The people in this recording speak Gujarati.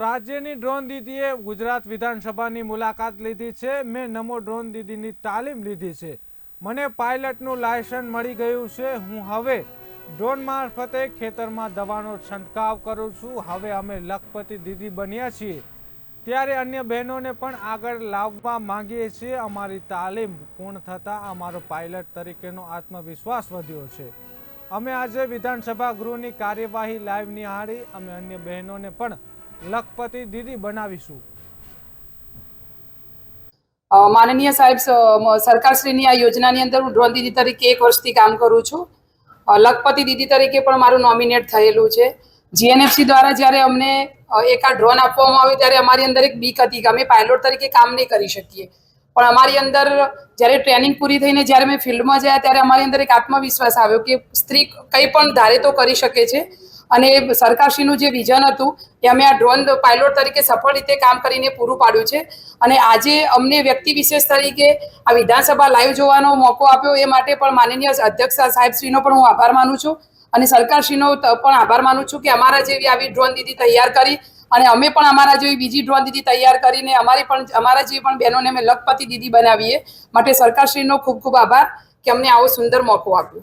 રાજ્યની ડ્રોન દીદીએ ગુજરાત વિધાનસભાની મુલાકાત લીધી છે. મેં નમો ડ્રોન દીદીની તાલીમ લીધી છે. મને પાયલટનું લાયસન્સ મળી ગયું છે. હું હવે ડ્રોન મારફતે ખેતરમાં દવાનો છંટકાવ કરું છું. હવે અમે લખપતિ દીદી બન્યા છીએ. ત્યારે અન્ય બહેનોને પણ આગળ લાવવા માંગીએ છીએ. અમારી તાલીમ પૂર્ણ થતાં અમારો પાયલટ તરીકેનો આત્મવિશ્વાસ વધ્યો છે. અમે આજે વિધાનસભા ગૃહની કાર્યવાહી લાઈવ નિહાળી અમે અન્ય બહેનોને પણ લખપતિ દીદી બનાવીશું. માનનીય સાહેબ સરકારશ્રીની આ યોજનાની અંદર હું ડ્રોન દીદી તરીકે એક વર્ષથી કામ કરું છું. લખપતિ દીદી તરીકે પણ મારું નોમિનેટ થયેલું છે. જીએનએફસી દ્વારા જ્યારે અમને એક આ ડ્રોન આપવામાં આવે ત્યારે અમારી અંદર એક બીક હતી કે અમે પાયલોટ તરીકે કામ નહીં કરી શકીએ. પણ અમારી અંદર જ્યારે ટ્રેનિંગ પૂરી થઈને જ્યારે મેં ફિલ્ડમાં ગયા ત્યારે અમારી અંદર એક આત્મવિશ્વાસ આવ્યો કે સ્ત્રી કંઈ પણ ધારે તો કરી શકે છે. અને સરકારશ્રીનું જે વિઝન હતું એ અમે આ ડ્રોન પાયલોટ તરીકે સફળ રીતે કામ કરીને પૂરું પાડ્યું છે. અને આજે અમને વ્યક્તિ વિશેષ તરીકે આ વિધાનસભા લાઈવ જોવાનો મોકો આપ્યો એ માટે પણ માનનીય અધ્યક્ષ સાહેબશ્રીનો પણ હું આભાર માનું છું. અને સરકારશ્રીનો પણ આભાર માનું છું કે અમારા જેવી આવી ડ્રોન દીદી તૈયાર કરી અને અમે પણ અમારા જેવી બીજી ડ્રોન દીદી તૈયાર કરીને અમારી પણ, અમારા જેવી પણ બહેનોને અમે લખપતિ દીદી બનાવીએ માટે સરકારશ્રીનો ખૂબ ખૂબ આભાર કે અમને આવો સુંદર મોકો આપ્યો.